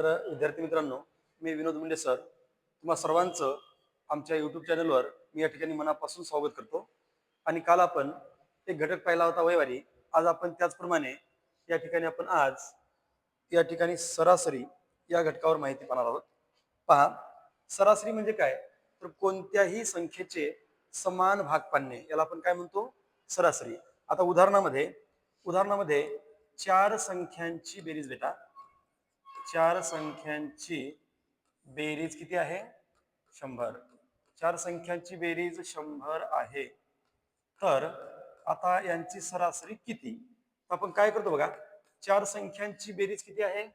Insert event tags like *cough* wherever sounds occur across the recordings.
तर विद्यार्थी मित्रांनो मी विनोद मुंडे सर. तुम्हा सर्वांचं आमच्या यूट्यूब चॅनलवर मी या ठिकाणी मनापासून स्वागत करतो. आणि काल आपण एक घटक पाहिला होता वैवारी. आज आपण त्याचप्रमाणे या ठिकाणी आपण आज या ठिकाणी सरासरी या घटकावर माहिती पाहणार आहोत. पहा सरासरी म्हणजे काय? तर कोणत्याही संख्येचे समान भाग पाडणे याला आपण काय म्हणतो? सरासरी. आता उदाहरणामध्ये उदाहरणामध्ये चार संख्यांची बेरीज बेटा. चार संख्यांची बेरीज किती आहे? शंभर. चार संख्यांची बेरीज शंभर आहे. तर आता यांची सरासरी किती? तर आपण काय करतो बघा चार संख्यांची बेरीज किती आहे?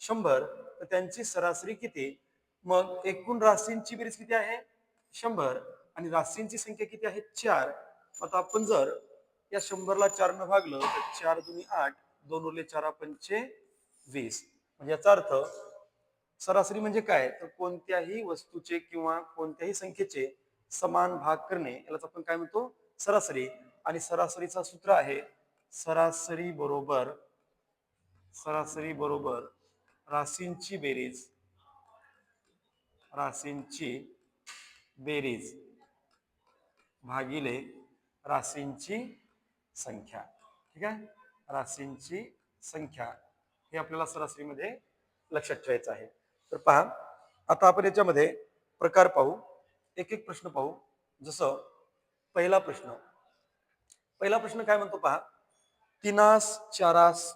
शंभर. तर त्यांची सरासरी किती? मग एकूण राशींची बेरीज किती आहे? शंभर. आणि राशींची संख्या किती आहे? चार. आता आपण जर या शंभरला चारनं भागलं तर चार दुनी आठ दोन उरले चार पंचे वीस. म्हणजे याचा अर्थ सरासरी म्हणजे काय? तर कोणत्याही वस्तूचे किंवा कोणत्याही संख्येचे समान भाग करणे यालाच आपण काय म्हणतो? सरासरी. आणि सरासरीचा सूत्र आहे सरासरी बरोबर सरासरी बरोबर राशींची बेरीज राशींची बेरीज भागिले राशींची संख्या. ठीक आहे? राशींची संख्या. हे आपल्याला सरासरीमध्ये लक्षात ठेवायचं आहे. तर पहा आता आपण याच्यामध्ये प्रकार पाहू. एक एक प्रश्न पाहू. जसं पहिला प्रश्न. पहिला प्रश्न काय म्हणतो पहा? तिनास चारास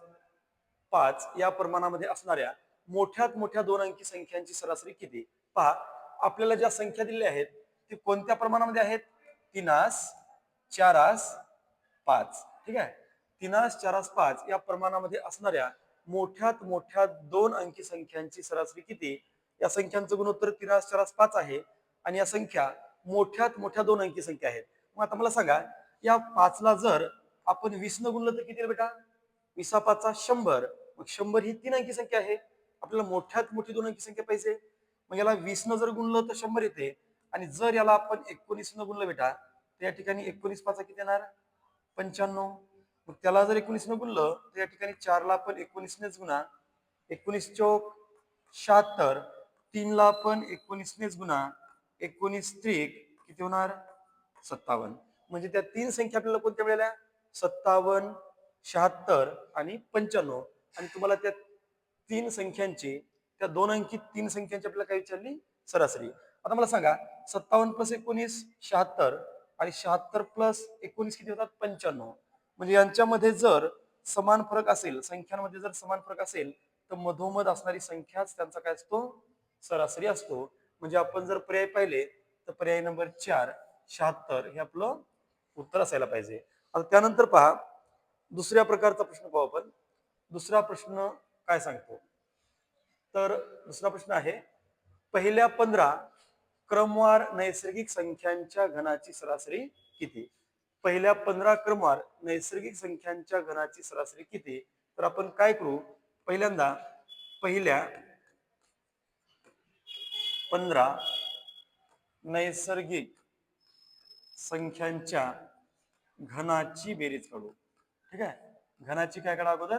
पाच या प्रमाणामध्ये असणाऱ्या मोठ्यात मोठ्या दोन अंकी संख्यांची सरासरी किती? पहा आपल्याला ज्या संख्या दिलेल्या आहेत ते कोणत्या प्रमाणामध्ये आहेत? तिनास चारास पाच. ठीक आहे? तिनास चारास पाच या प्रमाणामध्ये असणाऱ्या मोठ्यात मोठ्या दोन अंकी संख्यांची सरासरी किती? या संख्यांचं गुणोत्तर तिरास चारास पाच आहे. आणि या संख्या मोठ्यात मोठ्या दोन अंकी संख्या आहेत. मग आता मला सांगा या पाचला जर आपण वीस न गुणलं तर किती बेटा? विसा पाचचा शंभर. मग शंभर ही तीन अंकी संख्या आहे. आपल्याला मोठ्यात मोठी दोन अंकी संख्या पाहिजे. मग याला वीस न जर गुणलं तर शंभर येते. आणि जर याला आपण एकोणीस न गुणलं बेटा तर या ठिकाणी एकोणीस पाचा किती येणार? पंच्याण्णव. मग त्याला जर एकोणीसने गुणलं तर या ठिकाणी चारला पण एकोणीसनेच गुणा. एकोणीस चौक शहात्तर तीनला पण एकोणीसनेच गुणा. एकोणीस त्रिक किती होणार? सत्तावन्न. म्हणजे त्या तीन संख्या आपल्याला कोणत्या मिळाल्या? सत्तावन्न शहात्तर आणि पंच्याण्णव. आणि तुम्हाला त्या तीन संख्यांची त्या दोन अंकी तीन संख्यांची आपल्याला काय विचारली? सरासरी. आता मला सांगा सत्तावन्न प्लस एकोणीस शहात्तर. आणि शहात्तर प्लस एकोणीस किती होतात? पंच्याण्णव. म्हणजे यांच्यामध्ये जर समान फरक असेल संख्यांमध्ये जर समान फरक असेल तर मधोमध असणारी संख्याच त्यांचा काय असतो? सरासरी असतो. म्हणजे आपण जर पर्याय पाहिले तर पर्याय नंबर चार शहात्तर हे आपलं उत्तर असायला पाहिजे. आता त्यानंतर पहा दुसऱ्या प्रकारचा प्रश्न पाहू आपण. दुसरा प्रश्न काय सांगतो? तर दुसरा प्रश्न आहे पहिल्या पंधरा क्रमवार नैसर्गिक संख्यांच्या घनाची सरासरी किती? पहिल्या पंधरा क्रमवार नैसर्गिक संख्यांच्या घनाची सरासरी किती? तर आपण काय करू? पहिल्यांदा पहिल्या पंधरा नैसर्गिक संख्यांच्या घनाची बेरीज काढू. ठीक आहे? घनाची काय काढा अगोदर?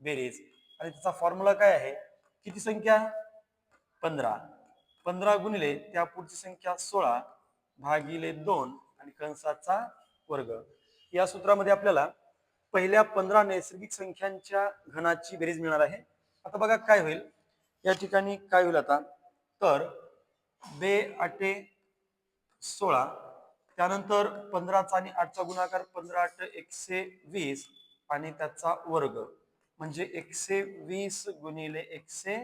बेरीज. आणि त्याचा फॉर्म्युला काय आहे? किती संख्या? पंधरा. पंधरा गुणिले त्या पुढची संख्या सोळा भागिले दोन आणि कंसाचा वर्ग. या सूत्रामध्ये आपल्याला पहिल्या पंधरा नैसर्गिक संख्यांच्या घनाची बेरीज मिळणार आहे. आता बघा काय होईल. या ठिकाणी काय होईल आता? तर बे आटे सोळा त्यानंतर पंधराचा आणि आठचा गुणाकार पंधरा आठ एकशे वीस आणि त्याचा वर्ग. म्हणजे एकशे वीस गुणिले एकशे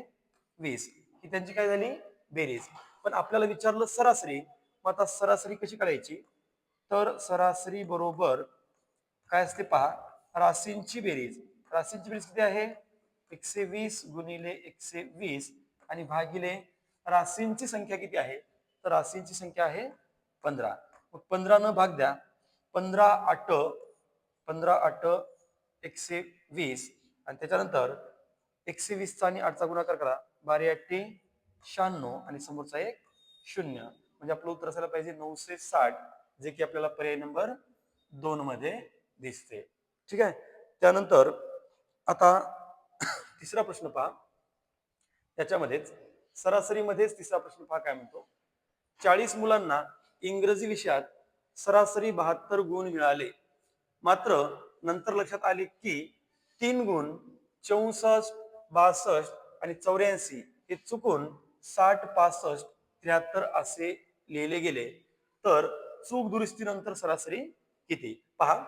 वीस. ही त्यांची काय झाली? बेरीज. पण आपल्याला विचारलं सरासरी. मग आता सरासरी कशी काढायची तर सरासरी बरोबर काय असते पहा? राशींची बेरीज. राशींची बेरीज किती आहे? एकशे वीस गुणिले एकशे वीस आणि भागिले राशींची संख्या किती आहे? तर राशींची संख्या आहे पंधरा. मग पंधरा न भाग द्या. पंधरा आठ पंधरा आठ एकशे वीस आणि त्याच्यानंतर एकशे वीसचा आणि आठचा गुणाकार करा. बारा अठ्ठे शहाण्णव आणि समोरचा एक शून्य. म्हणजे आपलं उत्तर असायला पाहिजे नऊशे साठ. जे की आपल्याला पर्याय नंबर दोन मध्ये दिसते. ठीक आहे? त्यानंतर आता *coughs* तिसरा प्रश्न पहा. त्याच्यामध्येच सरासरीमध्येच तिसरा प्रश्न पहा काय म्हणतो? चाळीस मुलांना इंग्रजी विषयात सरासरी बहात्तर गुण मिळाले. मात्र नंतर लक्षात आले की तीन गुण चौसष्ट बासष्ट आणि चौऱ्याऐंशी हे चुकून साठ पासष्ट त्र्याहत्तर असे लिहिले गेले. तर चूक दुरुस्तीनंतर सरासरी किती? पहा.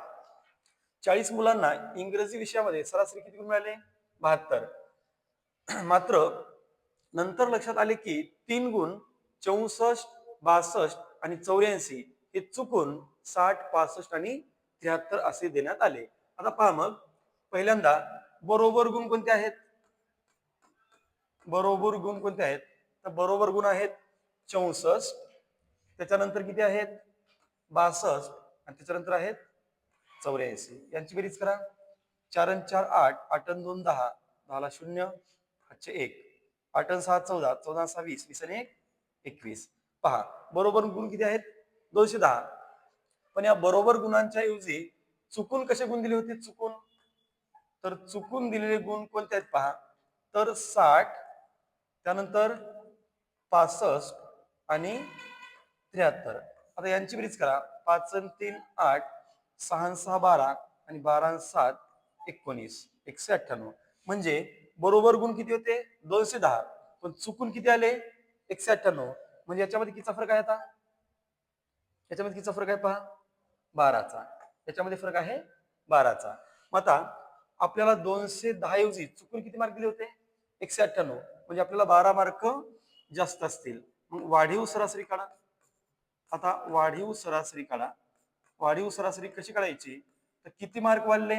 चाळीस मुलांना इंग्रजी विषयामध्ये सरासरी किती गुण मिळाले? बहात्तर. *clears throat* मात्र नंतर लक्षात आले की तीन गुण चौसष्ट बासष्ट आणि चौऱ्याऐंशी हे चुकून साठ पासष्ट आणि त्र्याहत्तर असे देण्यात आले. आता पहा मग. पहिल्यांदा बरोबर गुण कोणते आहेत? बरोबर गुण कोणते आहेत? तर बरोबर गुण आहेत चौसष्ट. त्याच्यानंतर किती आहेत? बासष्ट आणि त्याच्यानंतर आहेत चौऱ्याऐंशी. यांची बेरीज करा. चार अन चार आठ आठ अन दोन दहा दहाला शून्य आठशे एक. आठ अन सहा चौदा चौदा सहा वीस वीस आणि एक एकवीस. पहा बरोबर गुण किती आहेत? दोनशे दहा. पण या बरोबर गुणांच्या ऐवजी चुकून कसे गुण दिले होते? चुकून. तर चुकून दिलेले गुण कोणते आहेत पहा? तर साठ त्यानंतर पासष्ट आणि त्र्याहत्तर. आता यांची बेरीज करा. पाच तीन आठ. सहा सहा बारा. आणि बारा सात एकोणीस. एकशे अठ्ठ्याण्णव. म्हणजे बरोबर गुण किती होते? दोनशे दहा. पण चुकून किती आले? एकशे अठ्ठ्याण्णव. म्हणजे याच्यामध्ये कितीचा फरक आहे आता? याच्यामध्ये कितीचा फरक आहे पहा? बाराचा. याच्यामध्ये फरक आहे बाराचा. मग आता आपल्याला दोनशे दहा ऐवजी चुकून किती मार्क दिले होते? एकशे अठ्ठ्याण्णव. म्हणजे आपल्याला बारा मार्क जास्त असतील. मग वाढीव सरासरी काढा. आता वाढीव सरासरी काढा. वाढीव सरासरी कशी काढायची? तर किती मार्क वाढले?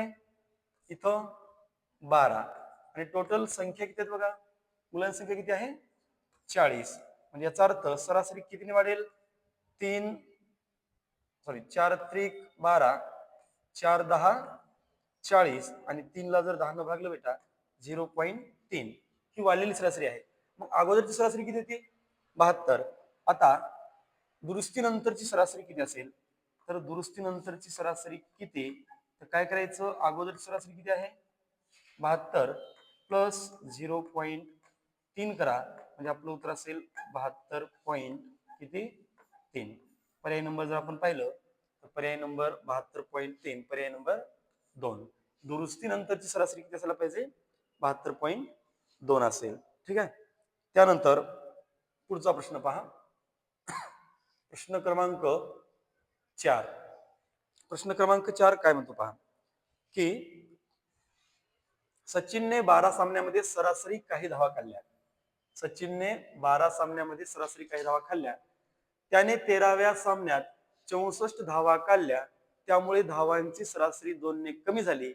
इथं बारा. आणि टोटल संख्या किती आहेत बघा? मुलांची संख्या किती आहे? चाळीस. म्हणजे याचा अर्थ सरासरी कितीने वाढेल? तीन सॉरी चार त्रिक बारा चार दहा चाळीस. आणि तीनला जर दहा न भागलं बेटा झिरो पॉईंट तीन. ही वाढलेली सरासरी आहे. मग अगोदरची सरासरी किती होती? बहात्तर. आता दुरुस्तीनंतरची सरासरी किती असेल? तर दुरुस्तीनंतरची सरासरी किती? तर काय करायचं? अगोदरची सरासरी किती आहे? बहात्तर प्लस झिरो पॉईंट तीन करा. म्हणजे आपलं उत्तर असेल बहात्तर पॉईंट किती? तीन. पर्याय नंबर जर आपण पाहिलं तर पर्याय नंबर बहात्तर पॉईंट तीन पर्याय नंबर दोन. दुरुस्तीनंतरची सरासरी किती असायला पाहिजे? बहात्तर पॉईंट दोन असेल. ठीक आहे? त्यानंतर पुढचा प्रश्न पहा. प्रश्न क्रमांक चार. प्रश्न क्रमांक चार काय म्हणतो पहा. की सचिनने बारा सामन्यामध्ये सरासरी काही धावा खाल्ल्या सचिनने बारा सामन्यामध्ये सरासरी काही धावा खाल्ल्या त्याने तेराव्या सामन्यात चौसष्ट धावा काढल्या. त्यामुळे धावांची सरासरी दोनने कमी झाली.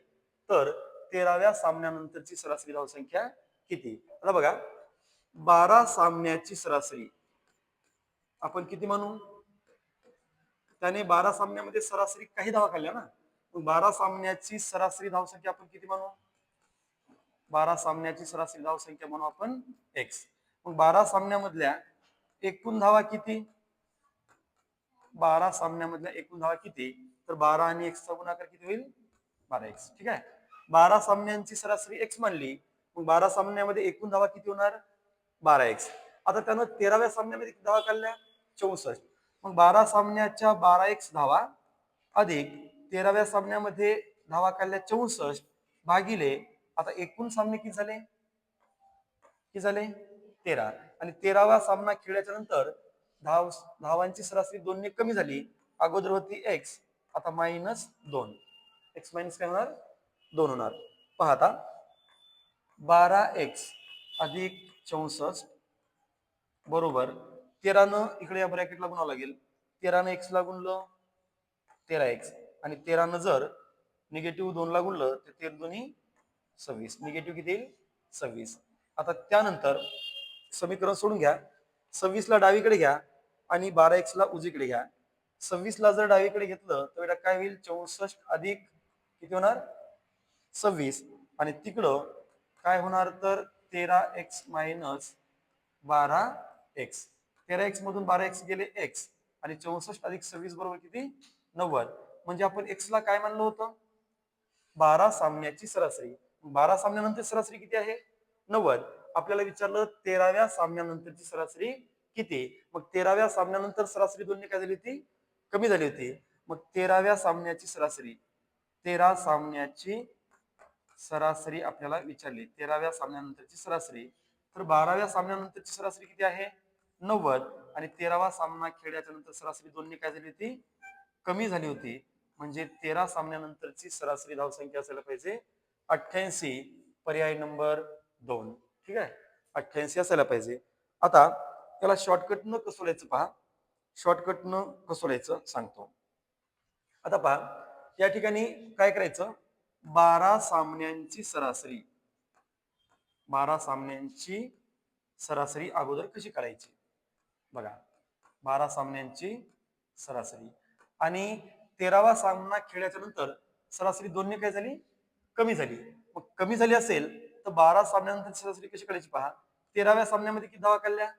तर तेराव्या सामन्यानंतरची सरासरी धावसंख्या किती? आता बघा. बारा सामन्याची सरासरी. आपण किती म्हणू त्याने बारा सामन्यामध्ये सरासरी काही धावा खाल्ल्या ना? बारा सामन्याची सरासरी धावसंख्या आपण किती म्हणू बारा सामन्याची सरासरी धावसंख्या म्हणू आपण एक्स मग बारा सामन्यामधल्या एकूण धावा किती? बारा सामन्यामधल्या एकूण धावा किती? तर बारा आणि एक्सचा गुणाकार किती होईल? बारा एक्स ठीक आहे? बारा सामन्यांची सरासरी एक्स मानली मग बारा सामन्यामध्ये एकूण धावा किती होणार? बारा एक्स आता त्यानं तेराव्या सामन्यामध्ये किती धावा काढल्या? चौसष्ट. मग बारा सामन्याच्या बारा एक्स धावा अधिक तेराव्या सामन्यामध्ये धावा काढल्या चौसष्ट भागिले आता एकूण सामने किती झाले? किती झाले? तेरा. आणि तेरावा सामना खेळल्याच्या नंतर धाव धावांची सरासरी दोनने कमी झाली. अगोदर होती एक्स आता मायनस दोन. एक्स मायनस काय होणार? दोन होणार. पाहता बारा एक्स अधिक चौसष्ट बरोबर. तेरानं इकडे या ब्रॅकेटला गुणावं लागेल. तेरानं एक्सला गुणलं तेरा एक्स आणि तेरानं जर निगेटिव्ह दोनला गुणलं तर तेरा दोन्ही सव्वीस. निगेटिव्ह किती येईल? सव्वीस. आता त्यानंतर समीकरण सोडून घ्या. सव्वीस ला डावीकडे घ्या आणि बारा एक्स ला उजवीकडे घ्या. सव्वीस ला जर डावीकडे घेतलं तर बेटा काय होईल? चौसष्ट अधिक किती होणार? सव्वीस. आणि तिकडं काय होणार? तर तेरा एक्स मायनस बारा एक्स तेरा एक्स मधून बारा एक्स गेले एक्स आणि चौसष्ट अधिक सव्वीस बरोबर किती? नव्वद. म्हणजे आपण एक्स ला काय मानलं होतं? बारा सामन्याची सरासरी. बारा सामन्यानंतर सरासरी किती आहे? नव्वद. आपल्याला विचारलं तेराव्या सामन्यानंतरची सरासरी किती? मग तेराव्या सामन्यानंतर सरासरी दोन्ही काय झाली होती? कमी झाली होती. मग तेराव्या सामन्याची सरासरी. तेरा सामन्याची सरासरी आपल्याला विचारली. तेराव्या सामन्यानंतरची सरासरी. तर बाराव्या सामन्यानंतरची सरासरी किती आहे? नव्वद आणि तेरावा सामना खेळल्याच्या नंतर सरासरी दोन्ही काय झाली होती? कमी झाली होती. म्हणजे तेरा सामन्यानंतरची सरासरी धावसंख्या असायला पाहिजे. अठ्ठ्याऐंशी पर्याय नंबर दोन. ठीक आहे? अठ्ठ्याऐंशी असायला पाहिजे. आता त्याला शॉर्टकट न कसोलायचं पहा. शॉर्टकट न कसं सांगतो. आता पहा. या ठिकाणी काय करायचं? बारा सामन्यांची सरासरी. बारा सामन्यांची सरासरी अगोदर कशी काढायची बघा बारा सामन्यांची सरासरी. आणि तेरावा सामना खेळल्याच्या नंतर सरासरी दोन्ही काय झाली? कमी झाली. मग कमी झाली असेल तर बारा सामन्यानंतर सरासरी कशी काढायची पहा? तेराव्या सामन्यामध्ये किती धावा काढल्या?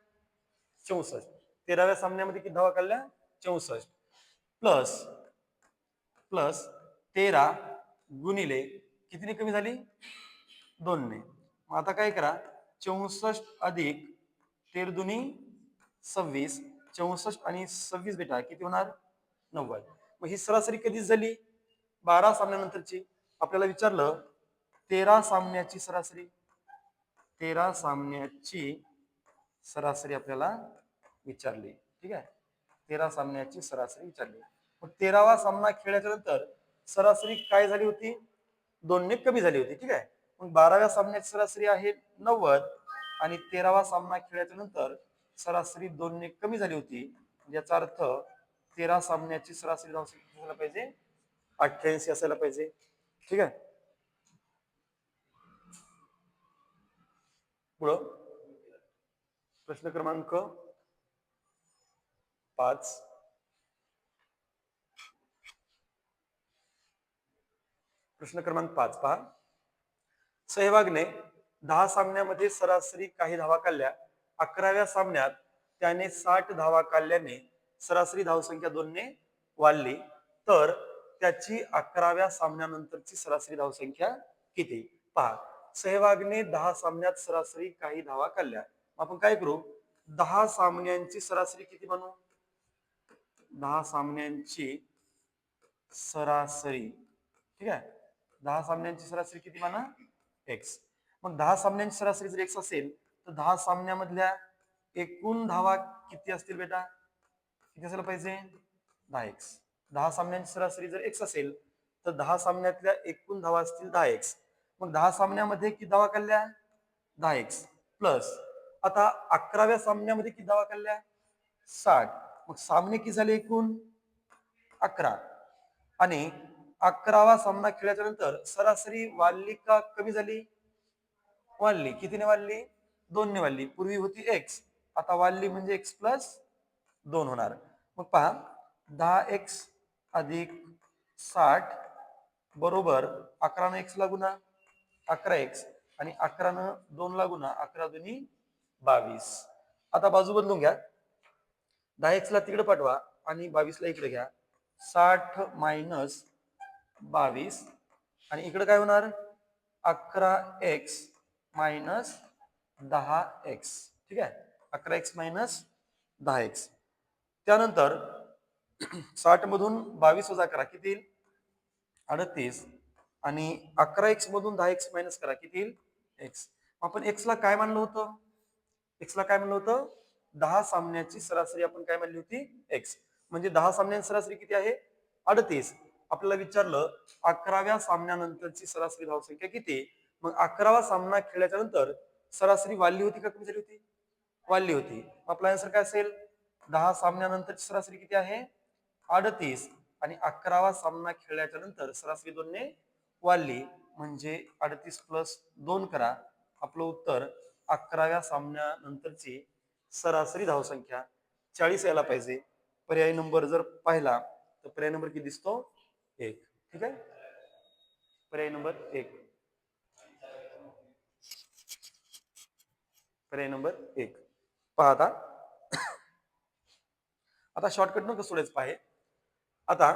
चौसष्ट. तेराव्या सामन्यामध्ये किती धावा काढल्या? चौसष्ट. प्लस प्लस तेरा गुणिले कितीने कमी झाली? दोनने. मग आता काय करा? चौसष्ट अधिक तेर दुनी सव्वीस चौसष्ट आणि सव्वीस बेटा किती होणार? नव्वद. मग ही सरासरी कधीच झाली? बारा सामन्यानंतरची. आपल्याला विचारलं तेरा सामन्याची सरासरी. तेरा सामन्याची सरासरी आपल्याला विचारली. ठीक आहे? तेरा सामन्याची सरासरी विचारली. मग तेरावा सामना खेळल्याच्या नंतर सरासरी काय झाली होती? दोनने कमी झाली होती. ठीक आहे? मग बाराव्या सामन्याची सरासरी आहे नव्वद आणि तेरावा सामना खेळल्याच्या नंतर सरासरी दोनने कमी झाली होती. म्हणजे याचा अर्थ तेरा सामन्याची सरासरी धावसंख्या असायला पाहिजे अठ्ठ्याऐंशी असायला पाहिजे. ठीक आहे? पुढं. प्रश्न क्रमांक पाच. प्रश्न क्रमांक पाच पहा. सहवागने दहा सामन्यामध्ये सरासरी काही धावा काढल्या. अकराव्या सामन्यात त्याने साठ धावा काढल्याने सरासरी धावसंख्या दोनने वाढली. तर त्याची अकराव्या सामन्यानंतरची सरासरी धावसंख्या किती? पहा. सहवागने दहा सामन्यात सरासरी काही धावा काढल्या. आपण काय करू? दहा सामन्यांची सरासरी किती बनवू दहा सामन्यांची सरासरी. ठीक आहे? दहा सामन्यांची सरासरी किती म्हणा एक्स मग दहा सामन्यांची सरासरी जर एक्स असेल तर दहा सामन्यामधल्या एकूण धावा किती असतील बेटा? किती असायला पाहिजे? दहा एक्स दहा सामन्यांची सरासरी जर एक्स असेल तर दहा सामन्यातल्या एकूण धावा असतील दहा एक्स मग दहा सामन्यामध्ये किती धावा काढल्या? दहा एक्स प्लस आता अकराव्या सामन्यामध्ये किती धावा काढल्या? साठ. मग सामने किती झाले एकूण? अकरा. आणि अकरावा सामना खेळल्याच्या नंतर सरासरी वाढली का कमी झाली? वाढली कितीने वाढली दोनने वाढली पूर्वी होती एक्स आता वाढली म्हणजे एक्स प्लस दोन होणार. मग पहा दहा एक्स अधिक साठ बरोबर अकरानं एक्स लागुना अकरा एक्स आणि अकरानं दोन लागुना अकरा दोन्ही बावीस. आता बाजू बदलून घ्या. दहा एक्सला तिकडे पाठवा आणि बावीसला इकडे घ्या. साठ मायनस बावीस आणि इकडे काय होणार? अकरा एक्स मायनस दहा एक्स ठीक आहे? अकरा एक्स मायनस दहा एक्स त्यानंतर *clears throat* साठ मधून बावीस वजा करा किती येईल? अडतीस. आणि अकरा एक्स मधून दहा एक्स मायनस करा किती येईल? एक्स आपण एक्सला काय मानलं होतं? एक्सला काय म्हणलं होतं? दहा सामन्याची सरासरी आपण काय मानली होती? एक्स म्हणजे दहा सामन्यांची सरासरी किती आहे? अडतीस. आपल्याला विचारलं अकराव्या सामन्यानंतरची सरासरी धावसंख्या किती? मग अकरावा सामना खेळल्याच्या नंतर सरासरी वाढली होती का कमी झाली होती? वाढली होती. आपला आन्सर काय असेल? दहा सामन्यानंतरची सरासरी किती आहे? अडतीस. आणि अकरावा सामना खेळल्याच्या नंतर सरासरी दोनने वाढली म्हणजे अडतीस प्लस दोन करा. आपलं उत्तर अकराव्या सामन्यानंतरची सरासरी धावसंख्या चाळीस यायला पाहिजे. पर्याय नंबर जर पाहिला तर पर्याय नंबर किती दिसतो? एक. ठीक आहे? पर्याय नंबर एक. पर्याय नंबर एक. पहा आता. आता शॉर्टकट न कसं सोडायचं पाहे. आता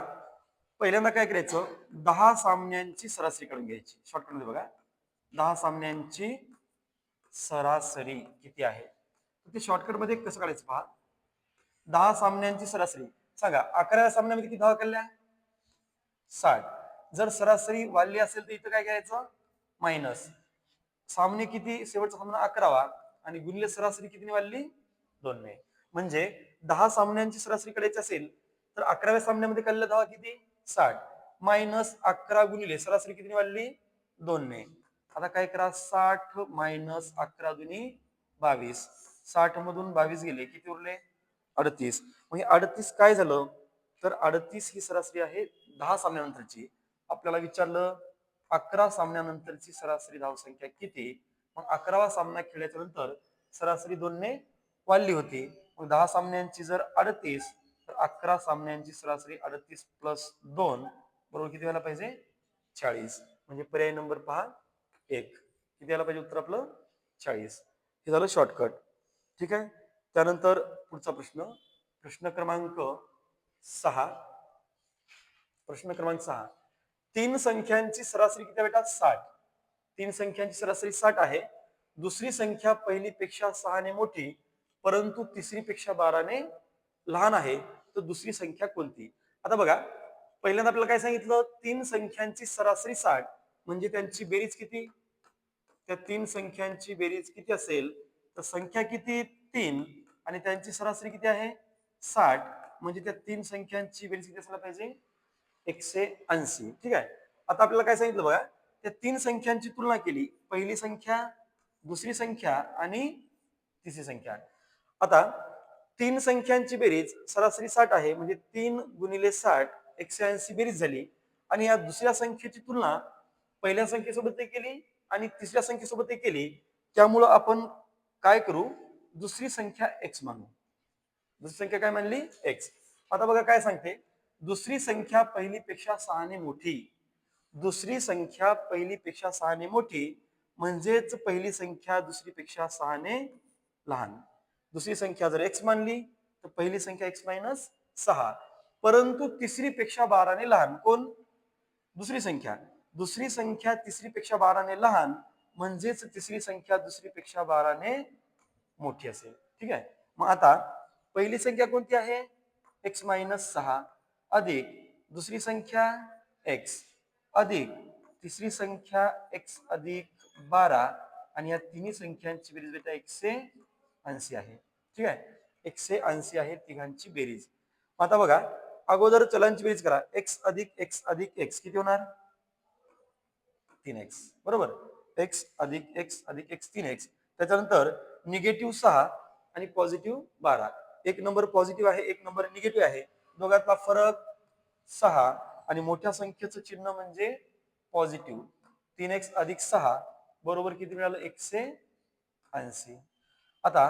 पहिल्यांदा काय करायचं? दहा सामन्यांची सरासरी काढून घ्यायची. शॉर्टकटमध्ये बघा. दहा सामन्यांची सरासरी किती आहे? ते शॉर्टकटमध्ये कसं काढायचं पहा? दहा सामन्यांची सरासरी. सांगा अकराव्या सामन्यामध्ये किती धावा काढल्या? साठ. जर सरासरी वाढली असेल तर इथं काय करायचं? मायनस. सामने किती? शेवटचा सामना अकरावा. आणि गुणिले सरासरी किती वाढली? दोनने. म्हणजे दहा सामन्यांची सरासरी करायची असेल तर अकराव्या सामन्यामध्ये काढलेल्या धावा किती? साठ. मायनस अकरा गुणिले सरासरी कितीने वाढली? दोनने. आता काय करा? साठ मायनस अकरा दुनी बावीस. साठ मधून बावीस गेले किती उरले? अडतीस. म्हणजे अडतीस काय झालं? तर अडतीस ही सरासरी आहे दहा सामन्यानंतरची. आपल्याला विचारलं अकरा सामन्यानंतरची सरासरी धावसंख्या किती? मग अकरावा सामना खेळल्याच्या नंतर सरासरी दोनने वाढली होती. मग दहा सामन्यांची जर अडतीस तर अकरा सामन्यांची सरासरी अडतीस प्लस दोन बरोबर किती व्हायला पाहिजे? चाळीस. म्हणजे पर्याय नंबर पहा एक. किती यायला पाहिजे उत्तर आपलं? चाळीस. हे झालं शॉर्टकट ठीक आहे? त्यानंतर पुढचा प्रश्न. प्रश्न क्रमांक सहा. प्रश्न क्रमांक सहा. तीन संख्यांची सरासरी किती बेटा? साठ. तीन संख्यांची सरासरी साठ आहे. दुसरी संख्या पहिलीपेक्षा सहाने मोठी परंतु तिसरी पेक्षा बाराने लहान आहे. तर दुसरी संख्या कोणती? आता बघा पहिल्यांदा आपल्याला काय सांगितलं? तीन संख्यांची सरासरी साठ म्हणजे त्यांची बेरीज किती? त्या तीन संख्यांची बेरीज किती असेल? तर संख्या किती? तीन. आणि त्यांची सरासरी किती आहे? साठ. म्हणजे त्या तीन संख्यांची बेरीज किती असायला पाहिजे? एकशे ऐंशी. ठीक आहे? आता आपल्याला काय सांगितलं बघा? त्या तीन संख्यांची तुलना केली. पहिली संख्या दुसरी संख्या आणि तिसरी संख्या. आता तीन संख्यांची बेरीज सरासरी साठ आहे म्हणजे तीन गुणिले साठ एकशे ऐंशी बेरीज झाली. आणि या दुसऱ्या संख्येची तुलना पहिल्या संख्येसोबत केली आणि तिसऱ्या संख्येसोबत केली. त्यामुळं आपण काय करू? दुसरी संख्या एक्स मानू. दुसरी संख्या काय मानली? एक्स आता बघा काय सांगते. दुसरी संख्या पहिलीपेक्षा सहाने मोठी. दुसरी संख्या पहिलीपेक्षा सहाने मोठी म्हणजेच पहिली संख्या दुसरीपेक्षा सहाने लहान. दुसरी संख्या जर एक्स मानली तर पहिली संख्या एक्स मायनस सहा. परंतु तिसरीपेक्षा बाराने लहान कोण? दुसरी संख्या. दुसरी संख्या तिसरीपेक्षा बाराने लहान म्हणजेच तिसरी संख्या दुसरीपेक्षा बाराने मोठी असेल. ठीक आहे? मग आता पहिली संख्या कोणती आहे? एक्स मायनस सहा. अधिक दुसरी संख्या एक्स अधिक तिसरी संख्या एक्स अधिक बारा आणि या तिन्ही संख्यांची बेरीज बेटा एकशे ऐंशी आहे. ठीक आहे? एकशे ऐंशी आहे तिघांची बेरीज. आता बघा अगोदर चलांची बेरीज करा. एक्स अधिक एक्स अधिक एक्स किती होणार? तीन एक्स बरोबर? एक्स अधिक एक्स अधिक एक्स तीन एक्स त्याच्यानंतर निगेटिव्ह सहा आणि पॉझिटिव्ह बारा. एक नंबर पॉझिटिव्ह आहे एक नंबर निगेटिव्ह आहे. दोघातला फरक सहा. आणि मोठ्या संख्येचं चिन्ह म्हणजे पॉझिटिव्ह तीन एक्स अधिक सहा बरोबर किती मिळालं? एकशे ऐंशी. आता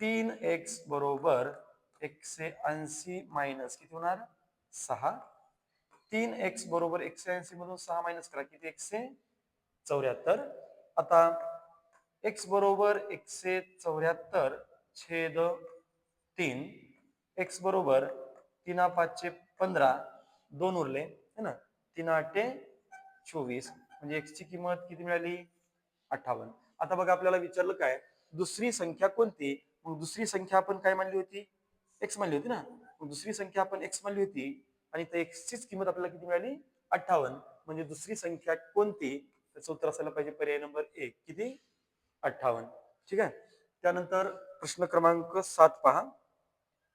तीन एक्स बरोबर एकशे ऐंशी मायनस किती होणार? सहा. तीन एक्स बरोबर एकशे ऐंशी मधून सहा मायनस करा. किती? एकशे चौऱ्याहत्तर. आता एक्स बरोबर एकशे चौऱ्याहत्तर छेद तीन. एक्स बरोबर तीना पाचशे पंधरा. दोन उरले है ना? तीन आठे चोवीस म्हणजे एक्सची किंमत किती मिळाली? अठ्ठावन्न. आता बघा आपल्याला विचारलं काय? दुसरी संख्या कोणती? मग दुसरी संख्या आपण काय मानली होती? एक्स मानली होती ना? मग दुसरी संख्या आपण एक्स मानली होती आणि त्या एक्सचीच किंमत आपल्याला किती मिळाली? अठ्ठावन्न. म्हणजे दुसरी संख्या कोणती? त्याचं उत्तर असायला पाहिजे पर्याय नंबर एक. किती? अठ्ठावन्न. ठीक आहे? त्यानंतर प्रश्न क्रमांक सात पहा.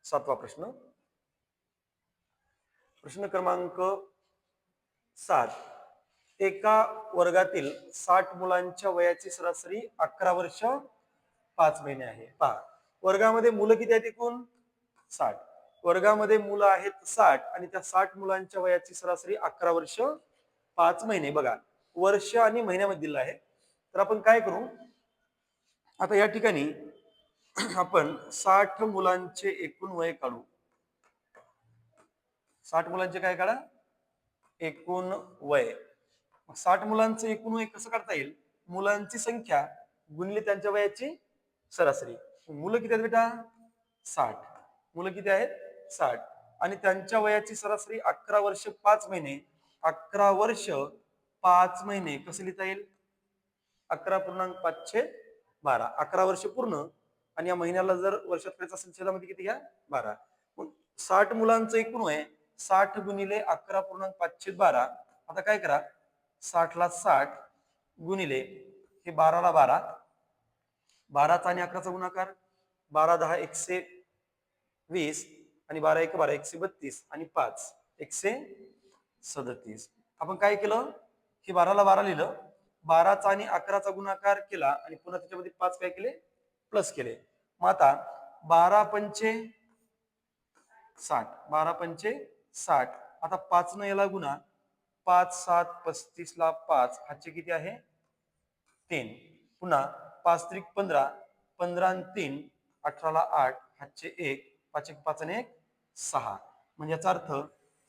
सातवा प्रश्न. प्रश्न क्रमांक सात. एका वर्गातील साठ मुलांच्या वयाची सरासरी अकरा वर्ष पाच महिने आहे. पहा वर्गामध्ये मुलं किती आहेत एकूण? साठ. वर्गामध्ये मुलं आहेत साठ आणि त्या साठ मुलांच्या वयाची सरासरी अकरा वर्ष पाच महिने. बघा वर्ष आणि महिन्यामध्ये दिलं आहे. तर आपण काय करू? आता या ठिकाणी आपण साठ मुलांचे एकूण वय काढू. साठ मुलांचे काय काढा? एकूण वय. साठ मुलांचं एकूण वय कसं काढता येईल? मुलांची संख्या गुणले त्यांच्या वयाची सरासरी. मुलं किती आहेत बेटा? साठ. मुलं किती आहेत? साठ. आणि त्यांच्या वयाची सरासरी अकरा वर्ष पाच महिने. अकरा वर्ष पाच महिने कसं लिहिता येईल? अकरा पूर्णांक पाचशे बारा. अकरा वर्ष पूर्ण आणि या महिन्याला जर वर्षात करायचं असेल छेदामध्ये किती घ्या? बारा. मग साठ मुलांचं एकूण वय साठ गुणिले अकरा पूर्णांक पाचशे बारा. आता काय करा? साठला साठ गुणिले हे बाराला बारा. बाराचा आणि अकराचा गुणाकार. बारा दहा एकशे वीस आणि बारा एक बारा एकशे बत्तीस आणि पाच एकशे सदतीस. आपण काय केलं? हे बाराला बारा लिहिलं. बाराचा आणि अकराचा गुणाकार केला आणि पुन्हा त्याच्यामध्ये पाच काय केले? प्लस केले. मग आता बारा पंचे साठ. बारा पंचे साठ. आता पाच न याला गुणा. पाच सात पस्तीस ला पाच. हातचे किती आहे? तीन. पुन्हा पाच त्रिक पंधरा. पंधरा तीन. अठराला आठ. हातचे एक. पाच एक पाच आणि एक सहा. म्हणजे याचा अर्थ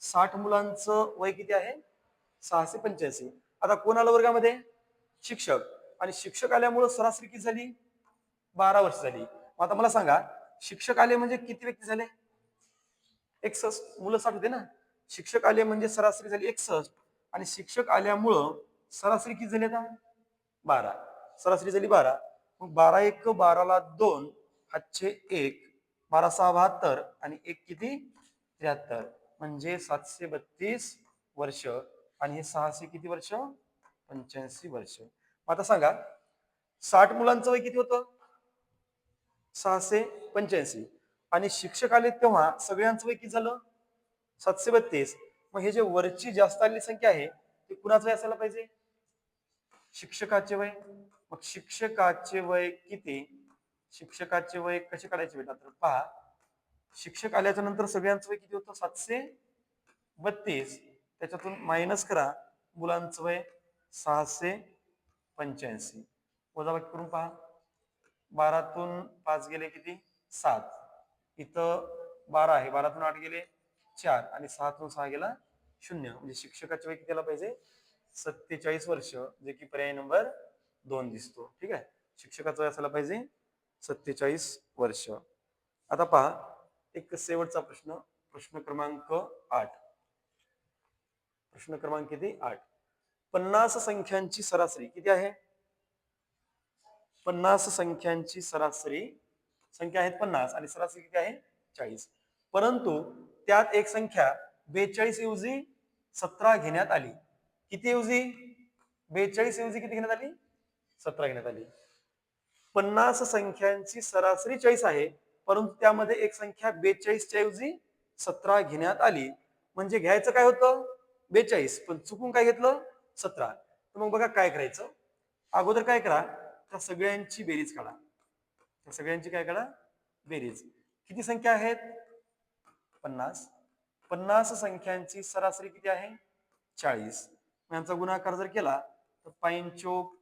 साठ मुलांचं वय किती आहे? सहाशे पंच्याऐंशी. आता कोण आलं वर्गामध्ये? शिक्षक. आणि शिक्षक आल्यामुळं सरासरी किती झाली? बारा वर्ष झाली. मग आता मला सांगा शिक्षक आले म्हणजे किती व्यक्ती झाले? एकसष्ट मुलं साठ होते ना शिक्षक आले म्हणजे सरासरी झाली एकसष्ट आणि शिक्षक आल्यामुळं सरासरी किती झाली आता? बारा. सरासरी झाली बारा. मग बारा एक बाराला दोन हातचे एक बारा सहा बहात्तर आणि एक किती? त्र्याहत्तर. म्हणजे सातशे बत्तीस वर्ष. आणि हे सहाशे किती वर्ष? पंच्याऐंशी वर्ष. आता सांगा साठ मुलांचं वय किती होतं? सहाशे पंच्याऐंशी. आणि शिक्षक आले तेव्हा सगळ्यांचं वय किती झालं. सातशे बत्तीस. मग हे जे वरची जास्त आलेली संख्या आहे ती कुणाचं वय असायला पाहिजे? शिक्षकाचे वय. मग शिक्षकाचे वय किती? शिक्षकाचे वय कसे काढायचे बेटा? तर पहा. शिक्षक आल्याच्यानंतर सगळ्यांचं वय किती होतं? सातशे बत्तीस. त्याच्यातून मायनस करा. मुलांचं वय सहाशे पंच्याऐंशी. वजाबाकी करून पहा. बारातून पाच गेले किती? सात. इथं बारा आहे. बारातून आठ गेले चार आणि सहातून सहा गेला शून्य. म्हणजे शिक्षकाच्या वय कितीला पाहिजे सत्तेचाळीस वर्ष जे की पर्याय नंबर दोन दिसतो. ठीक आहे? शिक्षकाचं वय असायला पाहिजे सत्तेचाळीस वर्ष. आता पहा एक शेवटचा प्रश्न. प्रश्न क्रमांक आठ. प्रश्न क्रमांक किती? आठ. पन्नास संख्यांची सरासरी किती आहे? पन्नास संख्यांची सरासरी संख्या आहेत पन्नास आणि सरासरी किती आहे? चाळीस. परंतु त्यात एक संख्या बेचाळीस ऐवजी सतरा घेण्यात आली. किती ऐवजी? बेचाळीस ऐवजी किती घेण्यात आली? सतरा घेण्यात आली. पन्नास संख्यांची सरासरी चाळीस आहे परंतु त्यामध्ये एक संख्या बेचाळीसच्या ऐवजी सतरा घेण्यात आली. म्हणजे घ्यायचं काय होतं? बेचाळीस. पण चुकून काय घेतलं? सतरा. तर मग बघा काय करायचं? अगोदर काय करा? त्या सगळ्यांची बेरीज काढा. तर सगळ्यांची काय करा? बेरीज. किती संख्या आहेत? पन्नास. पन्नास संख्यांची सरासरी किती आहे? चाळीस. यांचा गुणाकार जर केला तर पाईंचोक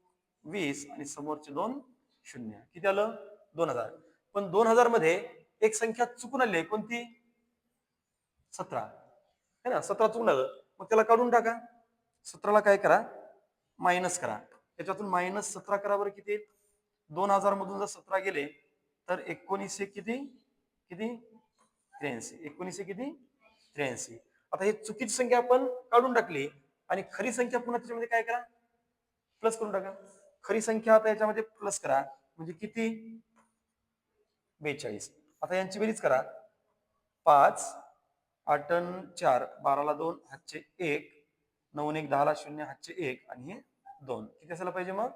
वीस आणि समोरचे दोन शून्य. किती आलं? दोन हजार. पण दोन हजारमध्ये एक संख्या चुकून आली आहे. कोणती? सतरा. है ना? सतरा चुकून आलं. मग त्याला काढून टाका. सतराला काय करा? मायनस करा. त्याच्यातून मायनस सतरा करा बरं किती? दोन हजार मधून जर सतरा गेले तर एकोणीसशे किती? किती? त्र्याऐंशी. एकोणीसशे किती? त्र्याऐंशी. आता ही चुकीची संख्या आपण काढून टाकली आणि खरी संख्या पुन्हा त्याच्यामध्ये काय करा? प्लस करून टाका. खरी संख्या आता याच्यामध्ये प्लस करा. म्हणजे किती? बेचाळीस. आता यांची बेरीज करा. पाच आठ चार बाराला दोन हातचे एक नऊ एक दहाला शून्य हातचे एक आणि हे दोन. किती असायला पाहिजे मग?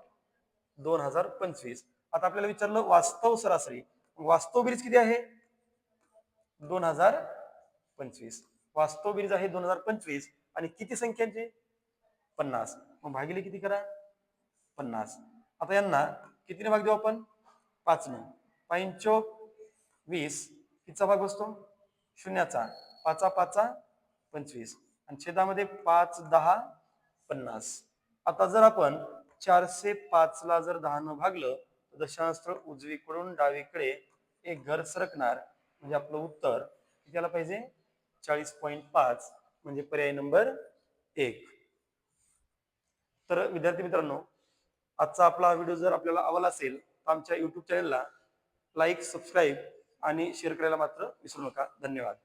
दोन हजार पंचवीस. आता आपल्याला विचारलं वास्तव सरासरी. वास्तव बेरीज किती आहे? दोन हजार पंचवीस. वास्तव बेरीज आहे दोन हजार पंचवीस आणि किती संख्यांची? पन्नास. मग भागिले किती करा? पन्नास. आता यांना कितीने भाग देऊ आपण? पाच न पाईंचोक वीस. कितीचा भाग बसतो? शून्याचा. पाचा पाचा पंचवीस. आणि छेदामध्ये पाच दहा पन्नास. आता जर आपण चारशे पाच ला जर दहानं भागलं तर दशांस्त्र उजवीकडून डावीकडे एक घर सरकणार. म्हणजे आपलं उत्तर त्याला पाहिजे? चाळीस पॉईंट पाच म्हणजे पर्याय नंबर एक. तर विद्यार्थी मित्रांनो आजचा आपला व्हिडिओ जर आपल्याला आवडला असेल तर आमच्या युट्यूब चॅनलला लाईक सबस्क्राईब आणि शेअर करायला मात्र विसरू नका. धन्यवाद.